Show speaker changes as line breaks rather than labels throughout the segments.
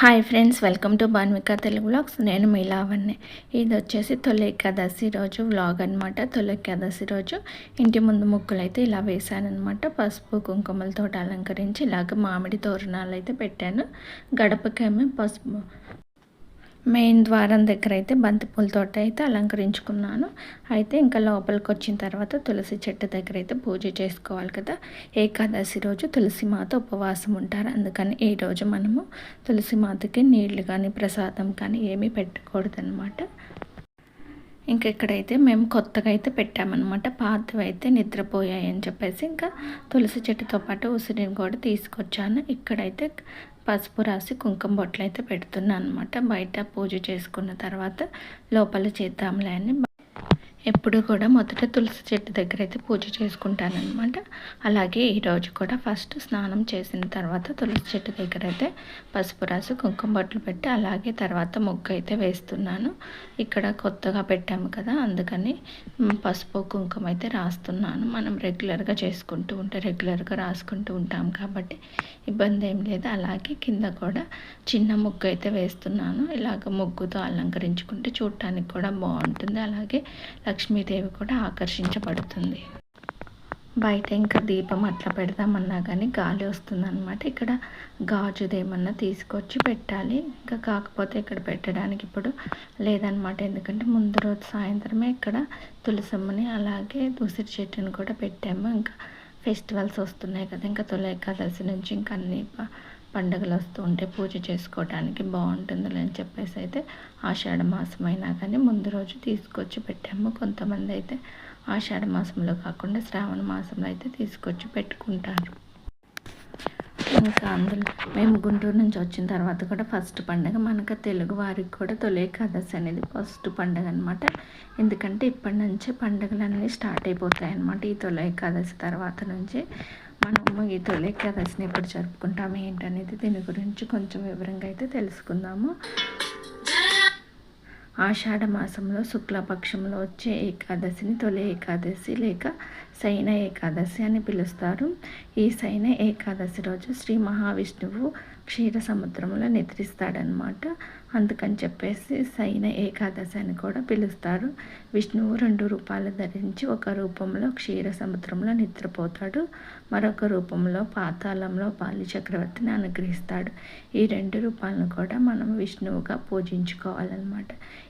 Hi friends welcome to Bhanvika Telugu blogs నేను మీ ఇది వచ్చేసి తొలి ఏకాదశి రోజు వ్లాగ్ అనమాట తొలి ఏకాదశి రోజు ఇంటి ముందు ముక్కులు అయితే ఇలా వేశానమాట పసుపు కుంకుమలతో అలంకరించి ఇలాగ మామిడి తోరణాలు అయితే పెట్టాను. గడపకేమో పసుపు మెయిన్ ద్వారం దగ్గర అయితే బంతిపూలతో అయితే అలంకరించుకున్నాను. అయితే ఇంకా లోపలికి వచ్చిన తర్వాత తులసి చెట్టు దగ్గర అయితే పూజ చేసుకోవాలి కదా. ఏకాదశి రోజు తులసి మాత ఉపవాసం ఉంటారు. అందుకని ఈ రోజు మనము తులసి మాతకి నీళ్ళు కానీ ప్రసాదం కానీ ఏమీ పెట్టకూడదనమాట ఇంకా ఇక్కడైతే మేము కొత్తగా అయితే పెట్టామన్నమాట. పాతవి అయితే నిద్రపోయాయి అని చెప్పేసి ఇంకా తులసి చెట్టుతో పాటు ఉసిరిని కూడా తీసుకొచ్చాను. ఇక్కడైతే పసుపు రాసి కుంకుమ బొట్లు అయితే పెడుతున్నాను అనమాట బయట పూజ చేసుకున్న తర్వాత లోపల చేద్దాంలే అని ఎప్పుడు కూడా మొదట తులసి చెట్టు దగ్గర అయితే పూజ చేసుకుంటానమాట అలాగే ఈరోజు కూడా ఫస్ట్ స్నానం చేసిన తర్వాత తులసి చెట్టు దగ్గర అయితే పసుపు రాసి కుంకుమ బట్టలు పెట్టి అలాగే తర్వాత ముగ్గు అయితే వేస్తున్నాను. ఇక్కడ కొత్తగా పెట్టాము కదా అందుకని పసుపు కుంకుమ అయితే రాస్తున్నాను. మనం రెగ్యులర్గా చేసుకుంటూ ఉంటే రెగ్యులర్గా రాసుకుంటూ ఉంటాం కాబట్టి ఇబ్బంది ఏం లేదు. అలాగే కింద కూడా చిన్న ముగ్గు అయితే వేస్తున్నాను. ఇలాగ ముగ్గుతో అలంకరించుకుంటే చూడటానికి కూడా బాగుంటుంది. అలాగే లక్ష్మీదేవి కూడా ఆకర్షించబడుతుంది. బయట ఇంకా దీపం అట్లా పెడదామన్నా కానీ గాలి వస్తుందన్నమాట. ఇక్కడ గాజుదేమన్నా తీసుకొచ్చి పెట్టాలి. ఇంకా కాకపోతే ఇక్కడ పెట్టడానికి ఇప్పుడు లేదనమాట ఎందుకంటే ముందు రోజు సాయంత్రమే ఇక్కడ తులసమ్మని అలాగే ఉసిరి చెట్టుని కూడా పెట్టాము. ఇంకా ఫెస్టివల్స్ వస్తున్నాయి కదా ఇంకా తొలి ఏకాదశి నుంచి ఇంకా అన్ని పండుగలు వస్తూ ఉంటే పూజ చేసుకోవడానికి బాగుంటుందని అని చెప్పేసి అయితే ఆషాఢ మాసం అయినా కానీ ముందు రోజు తీసుకొచ్చి పెట్టాము. కొంతమంది అయితే ఆషాఢ మాసంలో కాకుండా శ్రావణ మాసంలో అయితే తీసుకొచ్చి పెట్టుకుంటారు. ఇంకా అందులో మేము గుంటూరు నుంచి వచ్చిన తర్వాత కూడా ఫస్ట్ పండుగ మనకు తెలుగు వారికి కూడా తొలి ఏకాదశి అనేది ఫస్ట్ పండుగ అనమాట ఎందుకంటే ఇప్పటి నుంచే పండుగలు అన్నీ స్టార్ట్ అయిపోతాయి అనమాట ఈ తొలి ఏకాదశి తర్వాత నుంచి. మనము ఈ తొలి ఏకాదశిని ఎప్పుడు జరుపుకుంటాము ఏంటనేది దీని గురించి కొంచెం వివరంగా అయితే తెలుసుకుందాము. ఆషాఢ మాసంలో శుక్లపక్షంలో వచ్చే ఏకాదశిని తొలి ఏకాదశి లేక శైన ఏకాదశి అని పిలుస్తారు. ఈ శైన ఏకాదశి రోజు శ్రీ మహావిష్ణువు క్షీర సముద్రంలో నిద్రిస్తాడనమాట అందుకని చెప్పేసి శైన ఏకాదశి అని కూడా పిలుస్తారు. విష్ణువు రెండు రూపాలు ధరించి ఒక రూపంలో క్షీర సముద్రంలో నిద్రపోతాడు. మరొక రూపంలో పాతాళంలో పాలి చక్రవర్తిని అనుగ్రహిస్తాడు. ఈ రెండు రూపాలను కూడా మనం విష్ణువుగా పూజించుకోవాలన్నమాట.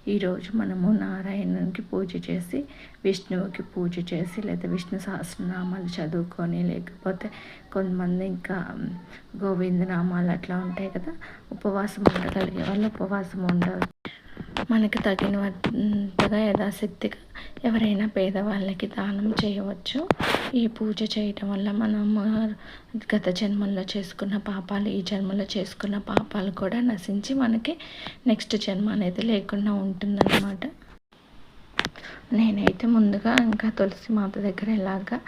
ఈరోజు మనము నారాయణునికి పూజ చేసి విష్ణువుకి పూజ చేసి లేదా విష్ణు సహస్రనామాలు చదువుకొని లేకపోతే కొంతమంది ఇంకా గోవిందనామాలు అట్లా ఉంటాయి కదా ఉపవాసం ఉండగలిగే వాళ్ళు ఉపవాసం ఉండవచ్చు. మనకి తగినంతగా యథాశక్తిగా ఎవరైనా పేదవాళ్ళకి దానం చేయవచ్చు. ఈ పూజ చేయటం వల్ల మనం గత జన్మల్లో చేసుకున్న పాపాలు ఈ జన్మలో చేసుకున్న పాపాలు కూడా నశించి మనకి నెక్స్ట్ జన్మ అనేది లేకుండా ఉంటుందన్నమాట. నేనైతే ముందుగా ఇంకా తులసి మాత దగ్గర ఇలాగా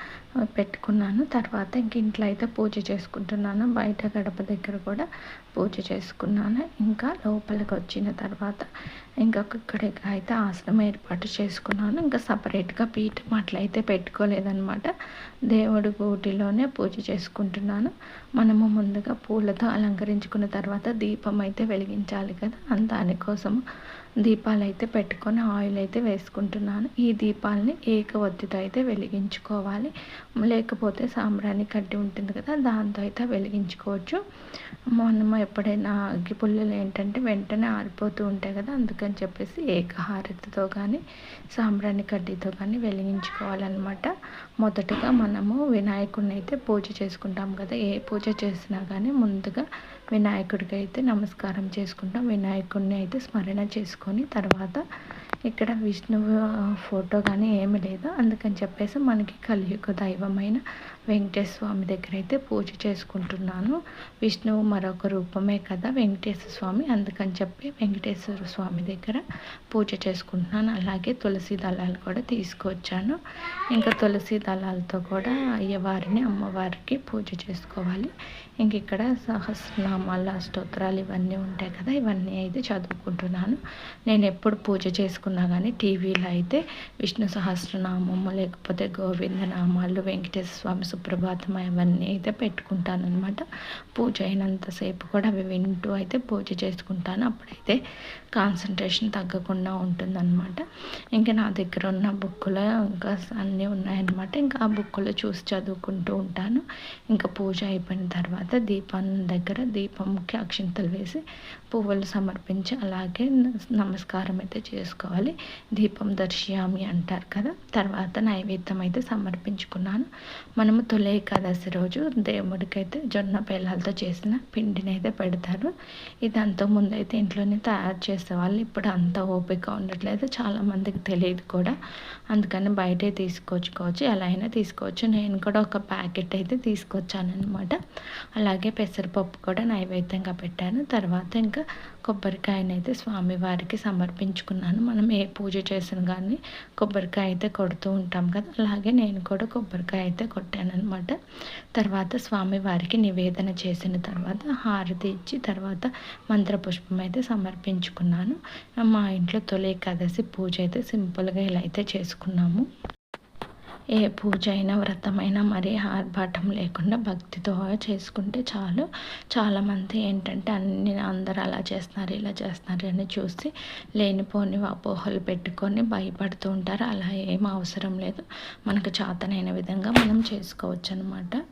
పెట్టుకున్నాను. తర్వాత ఇంక ఇంట్లో అయితే పూజ చేసుకుంటున్నాను. బయట గడప దగ్గర కూడా పూజ చేసుకున్నాను. ఇంకా లోపలికి వచ్చిన తర్వాత ఇంకా ఇక్కడ అయితే ఆసనం ఏర్పాటు చేసుకున్నాను. ఇంకా సపరేట్గా పీఠం అట్లయితే పెట్టుకోలేదనమాట దేవుడి గూటిలోనే పూజ చేసుకుంటున్నాను. మనము ముందుగా పూలతో అలంకరించుకున్న తర్వాత దీపం అయితే వెలిగించాలి కదా దానికోసం దీపాలు అయితే పెట్టుకొని ఆయిల్ అయితే వేసుకుంటున్నాను. ఈ దీపాలని ఏకవత్తితో అయితే వెలిగించుకోవాలి. లేకపోతే సాంబ్రాణి కడ్డి ఉంటుంది కదా దాంతో అయితే వెలిగించుకోవచ్చు. మనం ఎప్పుడైనా అగ్గి పుల్లలు ఏంటంటే వెంటనే ఆరిపోతూ ఉంటాయి కదా అందుకని చెప్పేసి ఏకహారతితో కానీ సాంబ్రాణి కడ్డీతో కానీ వెలిగించుకోవాలన్నమాట. మొదటగా మనము వినాయకుడిని అయితే పూజ చేసుకుంటాం కదా ఏ పూజ చేసినా కానీ ముందుగా వినాయకుడికి అయితే నమస్కారం చేసుకుంటాం. వినాయకుడిని అయితే స్మరణ చేసుకొని తర్వాత ఇక్కడ విష్ణువు ఫోటో కానీ ఏమి లేదు. అందుకని చెప్పేసి మనకి కలియుగ దైవమైన వెంకటేశ్వర స్వామి దగ్గర అయితే పూజ చేసుకుంటున్నాను. విష్ణువు మరొక రూపమే కదా వెంకటేశ్వర స్వామి అందుకని చెప్పి వెంకటేశ్వర స్వామి దగ్గర పూజ చేసుకుంటున్నాను. అలాగే తులసి దళాలు కూడా తీసుకొచ్చాను. ఇంకా తులసి దళాలతో కూడా అయ్యవారిని అమ్మవారికి పూజ చేసుకోవాలి. ఇంక ఇక్కడ సహస్రనామాల స్తోత్రాలు ఇవన్నీ ఉంటాయి కదా ఇవన్నీ అయితే చదువుకుంటున్నాను. నేను ఎప్పుడు పూజ తీసుకున్నా కానీ టీవీలో అయితే విష్ణు సహస్రనామము లేకపోతే గోవిందనామాలు వెంకటేశ్వర స్వామి సుప్రభాతం అవన్నీ అయితే పెట్టుకుంటాను అనమాట పూజ అయినంతసేపు కూడా అవి వింటూ అయితే పూజ చేసుకుంటాను. అప్పుడైతే కాన్సన్ట్రేషన్ తగ్గకుండా ఉంటుందన్నమాట. ఇంకా నా దగ్గర ఉన్న బుక్కులు ఇంకా అన్నీ ఉన్నాయన్నమాట. ఇంకా ఆ బుక్కులు చూసి చదువుకుంటూ ఉంటాను. ఇంకా పూజ అయిపోయిన తర్వాత దీపం దగ్గర దీపంకి అక్షింతలు వేసి పువ్వులు సమర్పించి అలాగే నమస్కారం అయితే చేసుకోవాలి. దీపం దర్శయామి అంటారు కదా. తర్వాత నైవేద్యం అయితే సమర్పించుకున్నాను. మనము తొలి ఏకాదశి రోజు దేవుడికైతే జొన్న పేలాలతో చేసిన పిండిని అయితే పెడతారు. ఇది అంతకుముందు అయితే ఇంట్లోనే తయారు చేసేవాళ్ళు ఇప్పుడు అంత ఓపిక ఉండట్లేదు. చాలామందికి తెలియదు కూడా. అందుకని బయటే తీసుకొచ్చుకోవచ్చు. ఎలా అయినా తీసుకోవచ్చు. నేను కూడా ఒక ప్యాకెట్ అయితే తీసుకొచ్చానమాట అలాగే పెసరపప్పు కూడా నైవేద్యంగా పెట్టాను. తర్వాత ఇంకా కొబ్బరికాయనైతే స్వామివారికి సమర్పించుకున్నాను. మనం ఏ పూజ చేసిన కానీ కొబ్బరికాయ అయితే కొడుతూ ఉంటాం కదా. అలాగే నేను కూడా కొబ్బరికాయ అయితే కొట్టాను అనమాట తర్వాత స్వామివారికి నివేదన చేసిన తర్వాత హారతి ఇచ్చి తర్వాత మంత్రపుష్పం అయితే సమర్పించుకున్నాను. మా ఇంట్లో తొలి ఏకాదశి పూజ అయితే సింపుల్గా ఇలా అయితే చేసుకున్నాము. ఏ పూజ అయినా వ్రతమైనా మరీ ఆర్భాటం లేకుండా భక్తితో చేసుకుంటే చాలు. చాలామంది ఏంటంటే అన్ని అందరు అలా చేస్తున్నారు ఇలా చేస్తున్నారు అని చూసి లేనిపోని అపోహలు పెట్టుకొని భయపడుతూ ఉంటారు. అలా ఏం అవసరం లేదు. మనకు చాతనైన విధంగా మనం చేసుకోవచ్చు అనమాట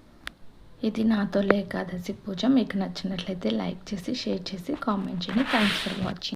ఇది నాతో ఏకాదశి పూజ. మీకు నచ్చినట్లయితే లైక్ చేసి షేర్ చేసి కామెంట్ చేయండి. Thanks for watching